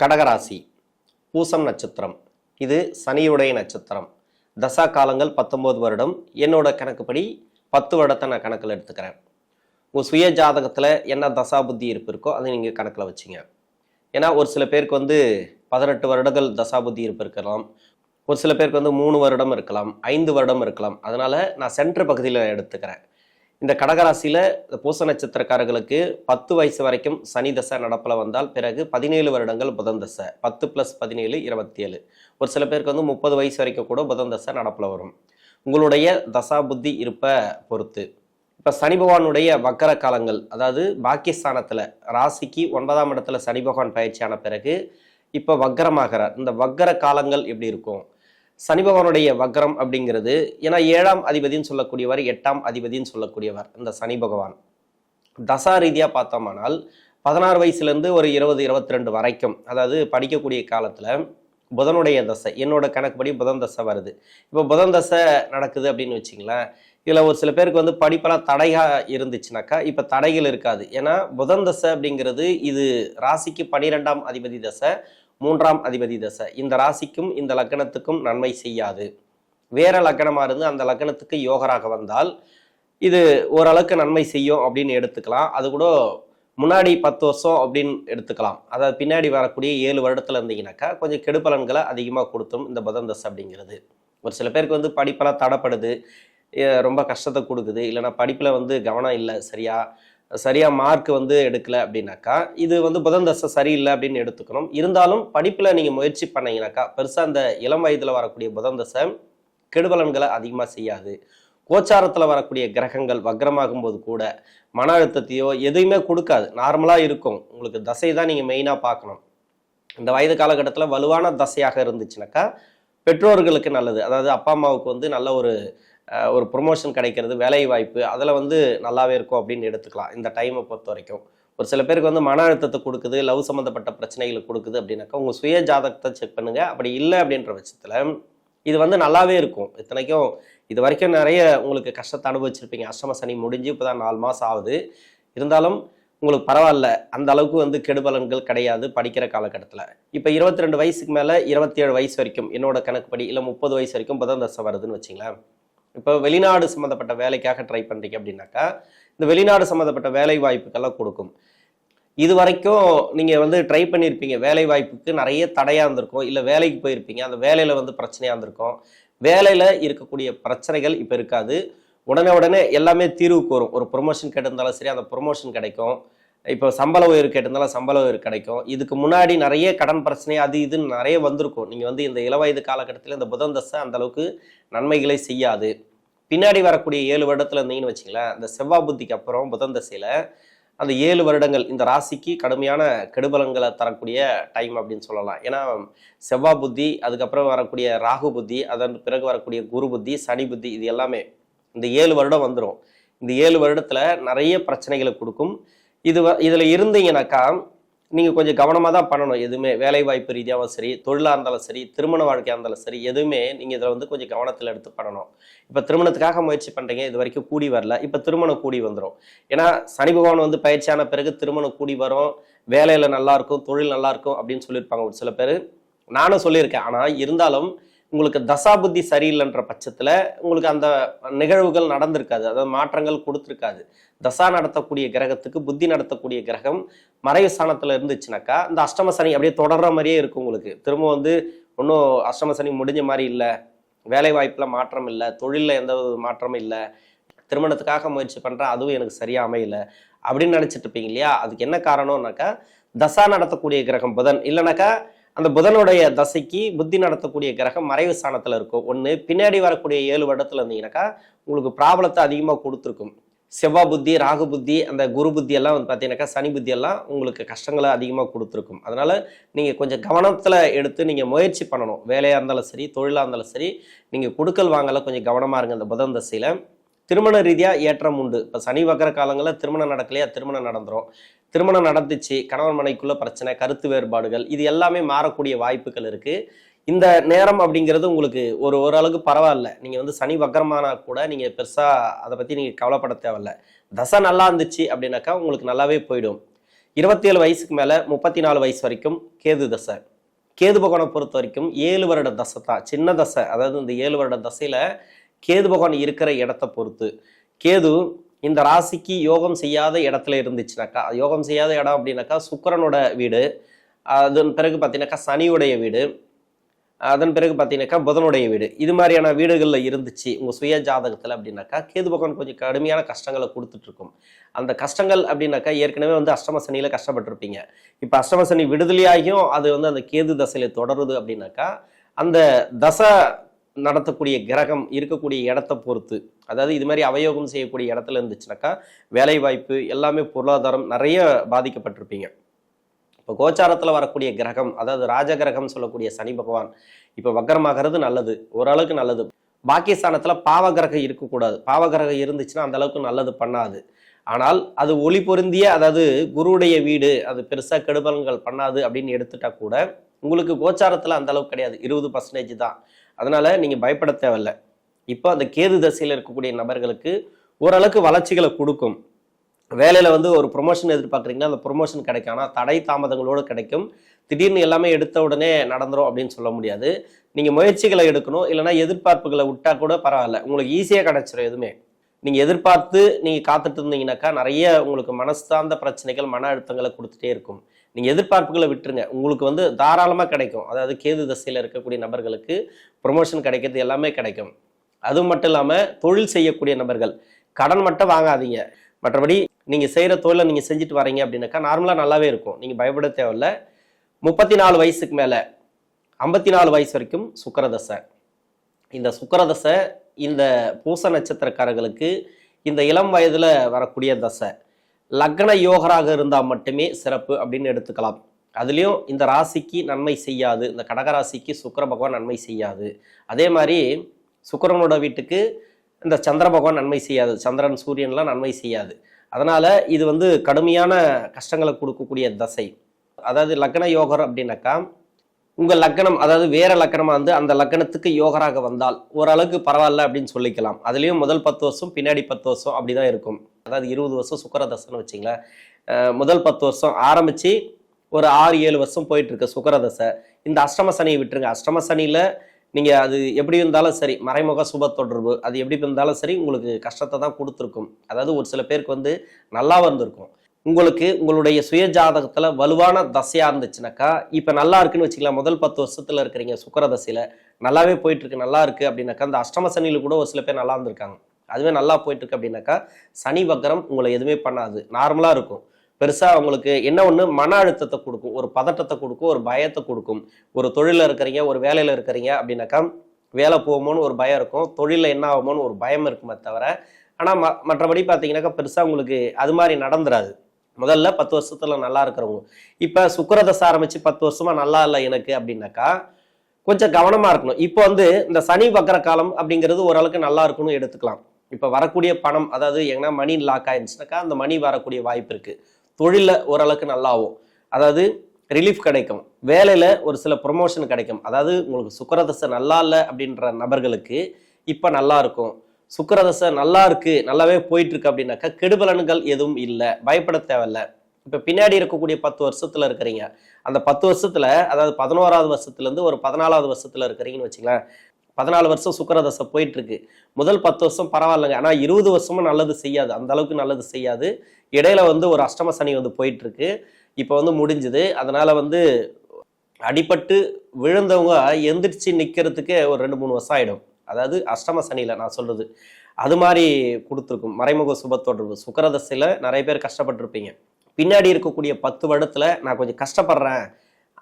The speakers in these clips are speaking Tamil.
கடகராசி பூசம் நட்சத்திரம். இது சனியுடைய நட்சத்திரம். தசா காலங்கள் பத்தொம்போது வருடம். என்னோட கணக்குப்படி பத்து வருடத்தை நான் கணக்கில் எடுத்துக்கிறேன். உங்கள் சுய ஜாதகத்தில் என்ன தசா புத்தி இருப்பு இருக்கோ அதை நீங்கள் கணக்கில் வச்சுங்க. ஏன்னா ஒரு சில பேருக்கு வந்து பதினெட்டு வருடங்கள் தசா புத்தி இருப்பு இருக்கலாம். ஒரு சில பேருக்கு வந்து மூணு வருடம் இருக்கலாம். ஐந்து வருடம் இருக்கலாம். அதனால் நான் சென்ட்ரு பகுதியில் எடுத்துக்கிறேன். இந்த கடகராசியில் பூச நட்சத்திரக்காரர்களுக்கு பத்து வயசு வரைக்கும் சனி தசை நடப்பில் வந்தால் பிறகு பதினேழு வருடங்கள் புதன் தசை. பத்து ப்ளஸ் பதினேழு இருபத்தி ஏழு ஒரு சில பேருக்கு வந்து முப்பது வயசு வரைக்கும் கூட புதன் தசை நடப்பில் வரும். உங்களுடைய தசா புத்தி இருப்பை பொறுத்து. இப்போ சனி பகவானுடைய வக்கர காலங்கள் அதாவது பாக்கியஸ்தானத்தில் ராசிக்கு ஒன்பதாம் இடத்துல சனி பகவான் பயிற்சியான பிறகு இப்போ வக்கரமாகிறார். இந்த வக்கர காலங்கள் எப்படி இருக்கும்? சனி பகவானுடைய வக்ரம் அப்படிங்கிறது ஏன்னா ஏழாம் அதிபதின்னு சொல்லக்கூடியவர் எட்டாம் அதிபதின்னு சொல்லக்கூடியவர் இந்த சனி பகவான். தசா ரீதியாக பார்த்தோமானால் பதினாறு வயசுலேருந்து ஒரு இருபது இருபத்தி ரெண்டு வரைக்கும் அதாவது படிக்கக்கூடிய காலத்தில் புதனுடைய தசை என்னோட கணக்குப்படி புதன் தசை வருது. இப்போ புதன் தசை நடக்குது அப்படின்னு வச்சிங்களேன் இதில் ஒரு சில பேருக்கு வந்து படிப்பெல்லாம் தடையாக இருந்துச்சுனாக்கா இப்போ தடைகள் இருக்காது. ஏன்னா புதன் தசை அப்படிங்கிறது இது ராசிக்கு பனிரெண்டாம் அதிபதி தசை மூன்றாம் அதிபதி தசை. இந்த ராசிக்கும் இந்த லக்னத்துக்கும் நன்மை செய்யாது. வேற லக்கணமாக இருந்து அந்த லக்னத்துக்கு யோகராக வந்தால் இது ஓரளவுக்கு நன்மை செய்யும் அப்படின்னு எடுத்துக்கலாம். அது கூட முன்னாடி பத்து வருஷம் அப்படின்னு எடுத்துக்கலாம். அதாவது பின்னாடி வரக்கூடிய ஏழு வருடத்தில் இருந்தீங்கன்னாக்கா கொஞ்சம் கெடுபலன்களை அதிகமாக கொடுத்தும் இந்த புதன் தசை அப்படிங்கிறது. ஒரு சில பேருக்கு வந்து படிப்பெல்லாம் தடைப்படுது. ரொம்ப கஷ்டத்தை கொடுக்குது. இல்லைன்னா படிப்பில் வந்து கவனம் இல்லை சரியா. சரியாக மார்க் வந்து எடுக்கல அப்படின்னாக்கா இது வந்து புதன் தசை சரியில்லை அப்படின்னு எடுத்துக்கணும். இருந்தாலும் படிப்பில் நீங்கள் முயற்சி பண்ணீங்கன்னாக்கா பெருசாக அந்த இளம் வயதில் வரக்கூடிய புதன் தசை கெடுபலன்களை அதிகமாக செய்யாது. கோச்சாரத்தில் வரக்கூடிய கிரகங்கள் வக்ரமாகும் போது கூட மன அழுத்தத்தையோ எதையுமே கொடுக்காது. நார்மலாக இருக்கும். உங்களுக்கு தசை தான் நீங்கள் மெயினாக பார்க்கணும். இந்த வயது காலகட்டத்தில் வலுவான தசையாக இருந்துச்சுனாக்கா பெற்றோர்களுக்கு நல்லது. அதாவது அப்பா அம்மாவுக்கு வந்து நல்ல ஒரு ஒரு ப்ரொமோஷன் கிடைக்கிறது வேலை வாய்ப்பு அதில் வந்து நல்லாவே இருக்கும் அப்படின்னு எடுத்துக்கலாம். இந்த டைமை பொறுத்த வரைக்கும். ஒரு சில பேருக்கு வந்து மன அழுத்தத்தை கொடுக்குது லவ் சம்மந்தப்பட்ட பிரச்சனைகளை கொடுக்குது அப்படின்னாக்கா உங்கள் சுய ஜாதகத்தை செக் பண்ணுங்கள் அப்படி இல்லை அப்படின்ற பட்சத்தில் இது வந்து நல்லாவே இருக்கும். இத்தனைக்கும் இது வரைக்கும் நிறைய உங்களுக்கு கஷ்டத்தை அனுபவிச்சிருப்பீங்க. அஷ்டம சனி முடிஞ்சு இப்போ தான் நாலு மாதம் ஆகுது. இருந்தாலும் உங்களுக்கு பரவாயில்ல. அந்த அளவுக்கு வந்து கெடுபலன்கள் கிடையாது படிக்கிற காலகட்டத்தில். இப்போ இருபத்தி ரெண்டு வயசுக்கு மேலே இருபத்தி ஏழு வயசு வரைக்கும் என்னோட கணக்குப்படி இல்லை முப்பது வயசு வரைக்கும் புதன் தசை வருதுன்னு வச்சுங்களேன். இப்போ வெளிநாடு சம்மந்தப்பட்ட வேலைக்காக ட்ரை பண்ணுறீங்க அப்படின்னாக்கா இந்த வெளிநாடு சம்மந்தப்பட்ட வேலை வாய்ப்புக்கெல்லாம் கொடுக்கும். இது வரைக்கும் நீங்கள் வந்து ட்ரை பண்ணியிருப்பீங்க வேலை வாய்ப்புக்கு நிறைய தடையாக இருந்திருக்கும் இல்லை வேலைக்கு போயிருப்பீங்க அந்த வேலையில் வந்து பிரச்சனையாக இருந்திருக்கும். வேலையில் இருக்கக்கூடிய பிரச்சனைகள் இப்போ இருக்காது. உடனே உடனே எல்லாமே தீர்வுக்கு வரும் ஒரு ப்ரொமோஷன் கேட்டிருந்தாலும் சரி அந்த ப்ரொமோஷன் கிடைக்கும். இப்போ சம்பள உயர்வு கேட்டிருந்தாலும் சம்பள உயர்வு கிடைக்கும். இதுக்கு முன்னாடி நிறைய கடன் பிரச்சனை அது இதுன்னு நிறைய வந்திருக்கும். நீங்கள் வந்து இந்த இளவயது காலகட்டத்தில் இந்த புதன் தசை அந்தளவுக்கு நன்மைகளை செய்யாது. பின்னாடி வரக்கூடிய ஏழு வருடத்தில் இருந்தீங்கன்னு வச்சிங்களேன் இந்த செவ்வாய் புத்திக்கு அப்புறம் புதன் தசையில் அந்த ஏழு வருடங்கள் இந்த ராசிக்கு கடுமையான கெடுபலங்களை தரக்கூடிய டைம் அப்படின்னு சொல்லலாம். ஏன்னா செவ்வாய் புத்தி அதுக்கப்புறம் வரக்கூடிய ராகு புத்தி அதன் பிறகு வரக்கூடிய குரு புத்தி சனி புத்தி இது எல்லாமே இந்த ஏழு வருடம் வந்துடும் இந்த ஏழு வருடத்தில் நிறைய பிரச்சனைகளை கொடுக்கும். இது வ- இதுல இருந்தீங்கன்னாக்கா நீங்கள் கொஞ்சம் கவனமாக தான் பண்ணணும். எதுவுமே வேலை வாய்ப்பு ரீதியாகவும் சரி தொழிலாக இருந்தாலும் சரி திருமண வாழ்க்கையாக இருந்தாலும் சரி எதுவுமே நீங்கள் இதில் வந்து கொஞ்சம் கவனத்தில் எடுத்து பண்ணணும். இப்போ திருமணத்துக்காக முயற்சி பண்ணுறீங்க இது வரைக்கும் கூடி வரல. இப்போ திருமணம் கூடி வந்துடும் ஏன்னா சனி பகவான் வந்து பயிற்சியான பிறகு திருமணம் கூடி வரும். வேலையில் நல்லாயிருக்கும் தொழில் நல்லாயிருக்கும் அப்படின்னு சொல்லியிருப்பாங்க ஒரு சில பேர். நானும் சொல்லியிருக்கேன். ஆனால் இருந்தாலும் உங்களுக்கு தசா புத்தி சரியில்லைன்ற பட்சத்தில் உங்களுக்கு அந்த நிகழ்வுகள் நடந்திருக்காது. அதாவது மாற்றங்கள் கொடுத்துருக்காது. தசா நடத்தக்கூடிய கிரகத்துக்கு புத்தி நடத்தக்கூடிய கிரகம் மறைவு ஸ்தானத்தில் இருந்துச்சுனாக்கா இந்த அஷ்டம சனி அப்படியே தொடர்ற மாதிரியே இருக்கும் உங்களுக்கு. திரும்ப வந்து ஒன்றும் அஷ்டம சனி முடிஞ்ச மாதிரி இல்லை வேலை வாய்ப்பில் மாற்றம் இல்லை தொழிலில் எந்த ஒரு மாற்றமும் இல்லை திருமணத்துக்காக முயற்சி பண்ணுற அதுவும் எனக்கு சரியாக அமையல அப்படின்னு நினச்சிட்டு இருப்பீங்க இல்லையா? அதுக்கு என்ன காரணம்னாக்கா தசா நடத்தக்கூடிய கிரகம் புதன். இல்லைனாக்கா அந்த புதனுடைய தசைக்கு புத்தி நடத்தக்கூடிய கிரகம் மறைவு ஸ்தானத்தில் இருக்கும். ஒன்று பின்னாடி வரக்கூடிய ஏழு வருடத்தில் இருந்தீங்கன்னாக்கா உங்களுக்கு ப்ராப்ளத்தை அதிகமாக கொடுத்துருக்கும். செவ்வாய் புத்தி ராகு புத்தி அந்த குரு புத்தி எல்லாம் வந்து பார்த்தீங்கன்னாக்கா சனி புத்தி எல்லாம் உங்களுக்கு கஷ்டங்களை அதிகமாக கொடுத்துருக்கும். அதனால் நீங்கள் கொஞ்சம் கவனத்தில் எடுத்து நீங்கள் முயற்சி பண்ணணும். வேலையாக இருந்தாலும் சரி தொழிலாக இருந்தாலும் சரி நீங்கள் கொடுக்கல் வாங்கல கொஞ்சம் கவனமாக இருங்க அந்த புதன் தசையில். திருமண ரீதியாக ஏற்றம் உண்டு. இப்போ சனி வக்கர காலங்களில் திருமணம் நடக்கலையா திருமணம் நடந்துரும். திருமணம் நடந்துச்சு கணவன் மனைக்குள்ள பிரச்சனை கருத்து வேறுபாடுகள் இது எல்லாமே மாறக்கூடிய வாய்ப்புகள் இருக்கு. இந்த நேரம் அப்படிங்கிறது உங்களுக்கு ஒரு ஓரளவுக்கு பரவாயில்ல. நீங்கள் வந்து சனி வக்கரமானா கூட நீங்கள் பெருசாக அதை பற்றி நீங்கள் கவலைப்பட தேவையில்ல. தசை நல்லா இருந்துச்சு அப்படின்னாக்கா உங்களுக்கு நல்லாவே போயிடும். இருபத்தி ஏழு வயசுக்கு மேலே முப்பத்தி நாலு வயசு வரைக்கும் கேது தசை. கேது பகவானை பொறுத்த வரைக்கும் ஏழு வருட தசை தான். சின்ன தசை அதாவது இந்த ஏழு வருட தசையில் கேது பகவான் இருக்கிற இடத்த பொறுத்து. கேது இந்த ராசிக்கு யோகம் செய்யாத இடத்துல இருந்துச்சுனாக்கா யோகம் செய்யாத இடம் அப்படின்னாக்கா சுக்கிரனோட வீடு அதன் பிறகு பார்த்தீங்கன்னாக்கா சனியுடைய வீடு அதன் பிறகு பார்த்தீங்கன்னாக்கா புதனுடைய வீடு. இது மாதிரியான வீடுகளில் இருந்துச்சு. உங்கள் சுய ஜாதகத்தில் அப்படின்னாக்கா கேது பகவான் கொஞ்சம் கடுமையான கஷ்டங்களை கொடுத்துட்ருக்கும். அந்த கஷ்டங்கள் அப்படின்னாக்கா ஏற்கனவே வந்து அஷ்டம சனியில் கஷ்டப்பட்டிருப்பீங்க. இப்போ அஷ்டம சனி விடுதலையாகியும் அது வந்து அந்த கேது தசையில் தொடருது அப்படின்னாக்கா அந்த தசை நடத்தக்கூடிய கிரகம் இருக்கக்கூடிய இடத்த பொறுத்து. அதாவது இது மாதிரி அவயோகம் செய்யக்கூடிய இடத்துல இருந்துச்சுனாக்கா வேலைவாய்ப்பு எல்லாமே பொருளாதாரம் நிறைய பாதிக்கப்பட்டிருப்பீங்க. இப்போ கோச்சாரத்தில் வரக்கூடிய கிரகம் அதாவது ராஜகிரகம் சொல்லக்கூடிய சனி பகவான் இப்போ வக்கரமாகிறது நல்லது ஓரளவுக்கு நல்லது. பாக்கியஸ்தானத்தில் பாவ கிரகம் இருக்கக்கூடாது. பாவ கிரகம் இருந்துச்சுன்னா அந்த அளவுக்கு நல்லது பண்ணாது. ஆனால் அது ஒளி பொருந்திய அதாவது குருவுடைய வீடு அது பெருசாக கெடுபலன்கள் பண்ணாது அப்படின்னு எடுத்துட்டா கூட உங்களுக்கு கோச்சாரத்தில் அந்த அளவுக்கு கிடையாது. இருபது பர்சன்டேஜ் தான். அதனால நீங்கள் பயப்பட தேவையில்ல. இப்போ அந்த கேது தசையில் இருக்கக்கூடிய நபர்களுக்கு ஓரளவுக்கு வளர்ச்சிகளை கொடுக்கும். வேலையில் வந்து ஒரு ப்ரொமோஷன் எதிர்பார்க்குறீங்கன்னா அந்த ப்ரொமோஷன் கிடைக்கும். ஆனால் தடை தாமதங்களோடு கிடைக்கும். திடீர்னு எல்லாமே எடுத்த உடனே நடந்துடும் அப்படின்னு சொல்ல முடியாது. நீங்கள் முயற்சிகளை எடுக்கணும். இல்லைன்னா எதிர்பார்ப்புகளை விட்டா கூட பரவாயில்ல. உங்களுக்கு ஈஸியாக கிடைச்சிடும் எதுவுமே. நீங்கள் எதிர்பார்த்து நீங்கள் காத்துட்டு இருந்தீங்கன்னாக்கா நிறைய உங்களுக்கு மனசார்ந்த பிரச்சனைகள் மன அழுத்தங்களை கொடுத்துட்டே இருக்கும். நீங்கள் எதிர்பார்ப்புகளை விட்டுருங்க. உங்களுக்கு வந்து தாராளமாக கிடைக்கும். அதாவது கேது தசையில் இருக்கக்கூடிய நபர்களுக்கு ப்ரொமோஷன் கிடைக்கிறது எல்லாமே கிடைக்கும். அது மட்டும் இல்லாமல் தொழில் செய்யக்கூடிய நபர்கள் கடன் மட்டும் வாங்காதீங்க. மற்றபடி நீங்கள் செய்கிற தொழிலை நீங்கள் செஞ்சுட்டு வரீங்க அப்படின்னாக்கா நார்மலாக நல்லாவே இருக்கும். நீங்கள் பயப்பட தேவையில்ல. முப்பத்தி நாலு வயசுக்கு மேலே ஐம்பத்தி நாலு வயசு வரைக்கும் சுக்கரதசை. இந்த சுக்கரதசை இந்த பூச நட்சத்திரக்காரர்களுக்கு இந்த இளம் வயதில் வரக்கூடிய தசை. லக்ன யோகராக இருந்தால் மட்டுமே சிறப்பு அப்படின்னு எடுத்துக்கலாம். அதுலேயும் இந்த ராசிக்கு நன்மை செய்யாது. இந்த கடகராசிக்கு சுக்கர பகவான் நன்மை செய்யாது. அதே மாதிரி சுக்கரனோட வீட்டுக்கு இந்த சந்திர பகவான் நன்மை செய்யாது. சந்திரன் சூரியன்லாம் நன்மை செய்யாது. அதனால் இது வந்து கடுமையான கஷ்டங்களை கொடுக்கக்கூடிய தசை. அதாவது லக்ன யோகர் அப்படின்னாக்கா உங்கள் லக்னம் அதாவது வேற லக்கணமாக வந்து அந்த லக்னத்துக்கு யோகராக வந்தால் ஓரளவுக்கு பரவாயில்ல அப்படின்னு சொல்லிக்கலாம். அதுலேயும் முதல் பத்து வருஷம் பின்னாடி பத்து வருஷம் அப்படி தான் இருக்கும். அதாவது இருபது வருஷம் சுக்கரதசைன்னு வச்சிங்களேன். முதல் பத்து வருஷம் ஆரம்பிச்சு ஒரு ஆறு ஏழு வருஷம் போயிட்டுருக்கு சுக்கரதசை. இந்த அஷ்டம சனியை விட்டுருங்க. அஷ்டம சனியில் நீங்கள் அது எப்படி இருந்தாலும் சரி மறைமுக சுப தொடர்பு அது எப்படி இருந்தாலும் சரி உங்களுக்கு கஷ்டத்தை தான் கொடுத்துருக்கும். அதாவது ஒரு சில பேருக்கு வந்து நல்லா வந்திருக்கும். உங்களுக்கு உங்களுடைய சுய ஜாதகத்தில் வலுவான தசையாக இருந்துச்சுனாக்கா இப்போ நல்லா இருக்குன்னு வச்சுக்கலாம். முதல் பத்து வருஷத்தில் இருக்கிறீங்க சுக்கரதசையில். நல்லாவே போயிட்டுருக்கு நல்லா இருக்குது அப்படின்னாக்கா அந்த அஷ்டம சனியில் கூட ஒரு சில பேர் நல்லா இருந்திருக்காங்க. அதுவே நல்லா போயிட்டு இருக்கு அப்படின்னாக்கா சனி வக்கரம் உங்களை எதுவுமே பண்ணாது. நார்மலா இருக்கும். பெருசா உங்களுக்கு என்ன ஒண்ணு? மன அழுத்தத்தை கொடுக்கும். ஒரு பதட்டத்தை கொடுக்கும் ஒரு பயத்தை கொடுக்கும். ஒரு தொழில இருக்கிறீங்க ஒரு வேலையில இருக்கிறீங்க அப்படின்னாக்கா வேலை போகுமோன்னு ஒரு பயம் இருக்கும். தொழில என்ன ஆகுமோன்னு ஒரு பயம் இருக்குமே தவிர ஆனா ம மற்றபடி பார்த்தீங்கன்னாக்கா பெருசா உங்களுக்கு அது மாதிரி நடந்துராது. முதல்ல பத்து வருஷத்துல நல்லா இருக்கிறவங்க. இப்ப சுக்கரதசை ஆரம்பிச்சு பத்து வருஷமா நல்லா இல்லை எனக்கு அப்படின்னாக்கா கொஞ்சம் கவனமா இருக்கணும். இப்போ வந்து இந்த சனி வக்கர காலம் அப்படிங்கிறது ஓரளவுக்கு நல்லா இருக்கும்னு எடுத்துக்கலாம். இப்போ வரக்கூடிய பணம் அதாவது எங்கன்னா மணி லாக் ஆயிருந்துச்சுனாக்கா அந்த மணி வரக்கூடிய வாய்ப்பு இருக்குது தொழிலில் ஓரளவுக்கு நல்லாவும். அதாவது ரிலீஃப் கிடைக்கும். வேலையில் ஒரு சில ப்ரொமோஷன் கிடைக்கும். அதாவது உங்களுக்கு சுக்கரதசை நல்லா இல்லை அப்படின்ற நபர்களுக்கு இப்போ நல்லா இருக்கும். சுக்கரதசை நல்லா இருக்கு நல்லாவே போயிட்டு இருக்கு அப்படின்னாக்கா கெடுபலன்கள் எதுவும் இல்லை பயப்பட தேவையில்ல. இப்போ பின்னாடி இருக்கக்கூடிய பத்து வருஷத்துல இருக்கிறீங்க. அந்த பத்து வருஷத்துல அதாவது பதினோராவது வருஷத்துல இருந்து ஒரு பதினாலாவது வருஷத்துல இருக்கிறீங்கன்னு வச்சுங்களேன் பதினாலு வருஷம் சுக்கரதசை போயிட்டு இருக்கு முதல் பத்து வருஷம் பரவாயில்லைங்க. ஆனால் இருபது வருஷமும் நல்லது செய்யாது. அந்த அளவுக்கு நல்லது செய்யாது. இடையில வந்து ஒரு அஷ்டம சனி வந்து போயிட்டு இருக்கு இப்போ வந்து முடிஞ்சுது. அதனால வந்து அடிபட்டு விழுந்தவங்க எந்திரிச்சு நிற்கிறதுக்கே ஒரு ரெண்டு மூணு வருஷம் ஆகிடும் அதாவது அஷ்டம சனியில் நான் சொல்றது. அது மாதிரி கொடுத்துருக்கும். மறைமுக சுப தொடர்பு. சுக்கரதசையில் நிறைய பேர் கஷ்டப்பட்டிருப்பீங்க. பின்னாடி இருக்கக்கூடிய பத்து வருடத்தில் நான் கொஞ்சம் கஷ்டப்படுறேன்.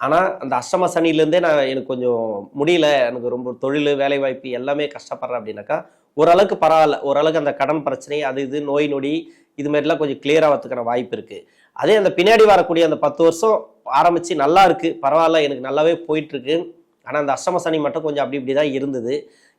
ஆனால் அந்த அஷ்டம சனிலேருந்தே நான் எனக்கு கொஞ்சம் முடியல. எனக்கு ரொம்ப தொழில் வேலைவாய்ப்பு எல்லாமே கஷ்டப்படுறேன் அப்படின்னாக்கா ஓரளவுக்கு பரவாயில்ல. ஓரளவுக்கு அந்த கடன் பிரச்சனை அது இது நோய் நொடி இது மாதிரிலாம் கொஞ்சம் கிளியர் ஆகிறதுக்கான வாய்ப்பு இருக்குது அதே அந்த பின்னாடி வரக்கூடிய அந்த பத்து வருஷம் ஆரம்பித்து நல்லா இருக்குது பரவாயில்ல எனக்கு நல்லாவே போயிட்டுருக்கு. ஆனால் அந்த அஷ்டம சனி மட்டும் கொஞ்சம் அப்படி இப்படி தான் இருந்தது.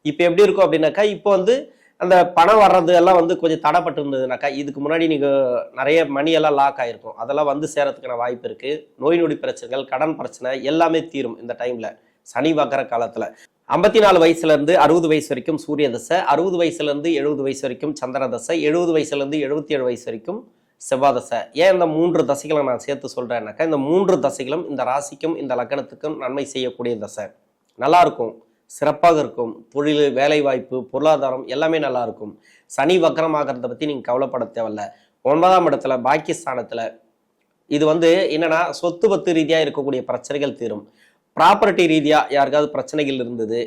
இப்போ எப்படி இருக்கும் அப்படின்னாக்கா இப்போ வந்து அந்த பணம் வர்றது எல்லாம் வந்து கொஞ்சம் தடைப்பட்டு இருந்ததுனாக்கா இதுக்கு முன்னாடி நீங்கள் நிறைய மணியெல்லாம் லாக் ஆகிருக்கும் அதெல்லாம் வந்து சேரத்துக்கான வாய்ப்பு இருக்குது நோய் நொடி பிரச்சனைகள் கடன் பிரச்சனை எல்லாமே தீரும் இந்த டைமில் சனி வக்கர காலத்தில். ஐம்பத்தி நாலு வயசுலேருந்து அறுபது வயசு வரைக்கும் சூரிய தசை அறுபது வயசுலேருந்து எழுபது வயசு வரைக்கும் சந்திர தசை எழுபது வயசுலேருந்து எழுபத்தி ஏழு வயசு வரைக்கும் செவ்வாய் தசை. ஏன் இந்த மூன்று தசைகளை நான் சேர்த்து சொல்கிறேன்னாக்கா இந்த மூன்று தசைகளும் இந்த ராசிக்கும் இந்த லக்னத்துக்கும் நன்மை செய்யக்கூடிய தசை. நல்லாயிருக்கும் சிறப்பாக இருக்கும். தொழில் வேலைவாய்ப்பு பொருளாதாரம் எல்லாமே நல்லா இருக்கும். சனி வக்கரமாகிறத பற்றி நீங்கள் கவலைப்பட தேவையில்ல. ஒன்பதாம் இடத்துல பாக்கியஸ்தானத்தில் இது வந்து என்னென்னா சொத்து பத்து ரீதியாக இருக்கக்கூடிய பிரச்சனைகள் தீரும். ப்ராப்பர்ட்டி ரீதியாக யாருக்காவது பிரச்சனைகள் இருந்தது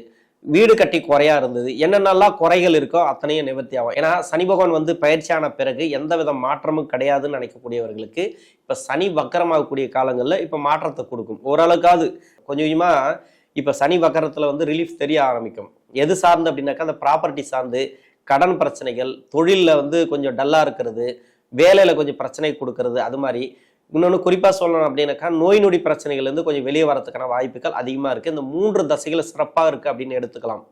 வீடு கட்டி குறையா இருந்தது என்னென்னலாம் குறைகள் இருக்கோ அத்தனையும் நிவர்த்தி ஆகும். ஏன்னா சனி பகவான் வந்து பயிற்சியான பிறகு எந்த வித மாற்றமும் கிடையாதுன்னு நினைக்கக்கூடியவர்களுக்கு இப்போ சனி வக்கரமாகக்கூடிய காலங்களில் இப்போ மாற்றத்தை கொடுக்கும். ஓரளவுக்காவது கொஞ்சம் கொஞ்சமாக இப்போ சனி வக்கரத்தில் வந்து ரிலீஃப் தெரிய ஆரம்பிக்கும். எது சார்ந்து அப்படின்னாக்கா அந்த ப்ராப்பர்ட்டி சார்ந்து கடன் பிரச்சனைகள் தொழிலில் வந்து கொஞ்சம் டல்லாக இருக்கிறது வேலையில் கொஞ்சம் பிரச்சனை கொடுக்கறது அது மாதிரி. இன்னொன்று குறிப்பாக சொல்லணும் அப்படின்னாக்கா நோய் நொடி பிரச்சனைகள்லேருந்து கொஞ்சம் வெளியே வரதுக்கான வாய்ப்புகள் அதிகமாக இருக்குது இந்த மூன்று தசைகள் சிறப்பாக இருக்குது அப்படின்னு எடுத்துக்கலாம்.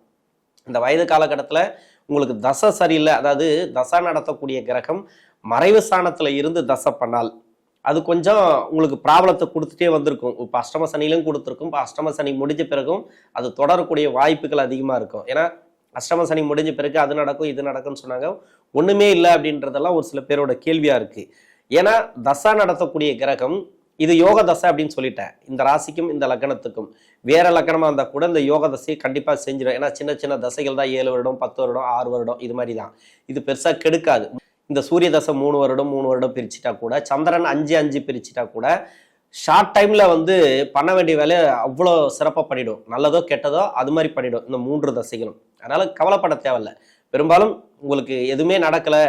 இந்த வயது காலகட்டத்தில் உங்களுக்கு தசை சரியில்லை அதாவது தசை நடத்தக்கூடிய கிரகம் மறைவு ஸ்தானத்தில் இருந்து தசை பண்ணால் அது கொஞ்சம் உங்களுக்கு ப்ராப்ளத்தை கொடுத்துட்டே வந்திருக்கும். இப்போ அஷ்டம சனியிலும் கொடுத்துருக்கும். இப்போ அஷ்டம சனி முடிஞ்ச பிறகும் அது தொடரக்கூடிய வாய்ப்புகள் அதிகமாக இருக்கும். ஏன்னா அஷ்டம சனி முடிஞ்ச பிறகு அது நடக்கும் இது நடக்கும்னு சொன்னாங்க. ஒன்றுமே இல்லை அப்படின்றதெல்லாம் ஒரு சில பேரோட கேள்வியாக இருக்குது ஏன்னா தசா நடத்தக்கூடிய கிரகம் இது யோக தசை அப்படின்னு சொல்லிட்டேன். இந்த ராசிக்கும் இந்த லக்னத்துக்கும். வேற லக்னமாக இருந்தால் கூட இந்த யோக தசையை கண்டிப்பாக செஞ்சிடும் ஏன்னா சின்ன சின்ன தசைகள் தான் ஏழு வருடம் பத்து வருடம் ஆறு வருடம் இது மாதிரி தான். இது பெருசாக கெடுக்காது. இந்த சூரிய தசை மூணு வருடம் மூணு வருடம் பிரிச்சுட்டா கூட சந்திரன் அஞ்சு அஞ்சு பிரிச்சுட்டா கூட ஷார்ட் டைம்ல வந்து பண்ண வேண்டிய வேலையை அவ்வளோ சிறப்பாக பண்ணிடும். நல்லதோ கெட்டதோ அது மாதிரி பண்ணிடும் இந்த மூன்று தசைகளும். அதனால கவலைப்பட தேவையில்ல. பெரும்பாலும் உங்களுக்கு எதுவுமே நடக்கலை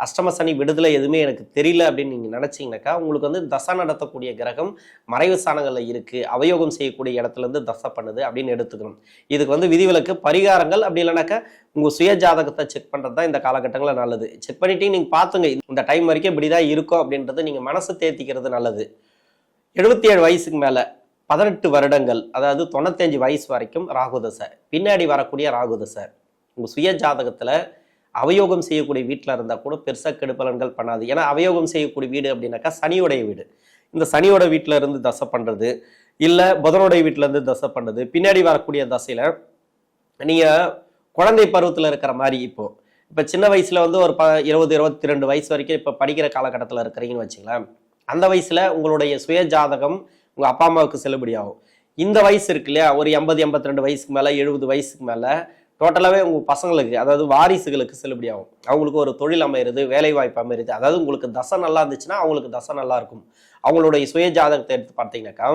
அஷ்டம சனி விடுதலை எதுவுமே எனக்கு தெரியல அப்படின்னு நீங்கள் நினச்சிங்கனாக்கா உங்களுக்கு வந்து தசை நடத்தக்கூடிய கிரகம் மறைவு ஸ்தானங்களில் இருக்குது அவயோகம் செய்யக்கூடிய இடத்துல இருந்து தசை பண்ணுது அப்படின்னு எடுத்துக்கணும். இதுக்கு வந்து விதிவிலக்கு பரிகாரங்கள் அப்படி இல்லைனாக்கா உங்கள் சுய ஜாதகத்தை செக் பண்ணுறது தான் இந்த காலகட்டங்களில் நல்லது. செக் பண்ணிட்டு நீங்கள் பார்த்துங்க இந்த டைம் வரைக்கும் இப்படி தான் இருக்கும் அப்படின்றது நீங்கள் மனசு தேத்திக்கிறது நல்லது. எழுபத்தி ஏழு வயசுக்கு மேலே பதினெட்டு வருடங்கள் அதாவது தொண்ணூத்தஞ்சு வயசு வரைக்கும் ராகுதசை பின்னாடி வரக்கூடிய ராகுதசை உங்கள் சுய ஜாதகத்தில் அவயோகம் செய்யக்கூடிய வீட்டில் இருந்தால் கூட பெருசாக கெடுபலன்கள் பண்ணாது. ஏன்னா அவயோகம் செய்யக்கூடிய வீடு அப்படின்னாக்கா சனியோடைய வீடு. இந்த சனியோட வீட்டில் இருந்து தசை பண்ணுறது இல்லை புதனுடைய வீட்டில் இருந்து தசை பண்ணுறது பின்னாடி வரக்கூடிய தசையில் நீங்கள் குழந்தை பருவத்தில் இருக்கிற மாதிரி இப்போது இப்போ சின்ன வயசில் வந்து ஒரு ப இருபது இருபத்தி ரெண்டு வயசு வரைக்கும் இப்போ படிக்கிற காலகட்டத்தில் இருக்கிறீங்கன்னு வச்சுங்களேன் அந்த வயசில் உங்களுடைய சுய ஜாதகம் உங்கள் அப்பா அம்மாவுக்கு செல்லுபடியாகும். இந்த வயசு இருக்கு இல்லையா? ஒரு எண்பது எண்பத்தி ரெண்டு வயசுக்கு மேலே எழுபது வயசுக்கு மேலே டோட்டலாகவே உங்கள் பசங்களுக்கு அதாவது வாரிசுகளுக்கு செல்லுபடியாகும். அவங்களுக்கு ஒரு தொழில் அமையிறது வேலை வாய்ப்பு அமையிறது அதாவது உங்களுக்கு தசை நல்லா இருந்துச்சுன்னா அவங்களுக்கு தசை நல்லா இருக்கும். அவங்களுடைய சுய ஜாதகத்தை எடுத்து பார்த்தீங்கன்னாக்கா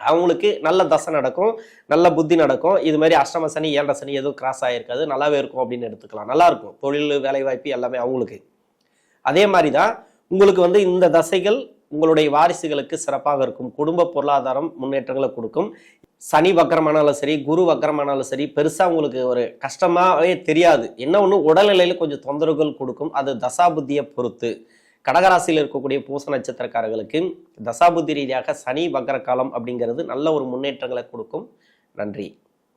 அவங்களுக்கு நல்ல தசை நடக்கும் நல்ல புத்தி நடக்கும். இது மாதிரி அஷ்டம சனி ஏழரை சனி எதுவும் கிராஸ் ஆகிருக்காது நல்லாவே இருக்கும் அப்படின்னு எடுத்துக்கலாம். நல்லா இருக்கும். தொழில் வேலை வாய்ப்பு எல்லாமே அவங்களுக்கு. அதே மாதிரி தான் உங்களுக்கு வந்து இந்த தசைகள் உங்களுடைய வாரிசுகளுக்கு சிறப்பாக இருக்கும். குடும்ப பொருளாதாரம் முன்னேற்றங்களை கொடுக்கும். சனி வக்கரமானாலும் சரி குரு வக்கரமானாலும் சரி பெருசாக உங்களுக்கு ஒரு கஷ்டமாகவே தெரியாது. என்ன ஒன்று உடல்நிலையில் கொஞ்சம் தொந்தரவுகள் கொடுக்கும். அது தசாபுத்தியை பொறுத்து. கடகராசியில் இருக்கக்கூடிய பூச நட்சத்திரக்காரர்களுக்கு தசாபுத்தி ரீதியாக சனி வக்கர காலம் அப்படிங்கிறது நல்ல ஒரு முன்னேற்றங்களை கொடுக்கும். நன்றி.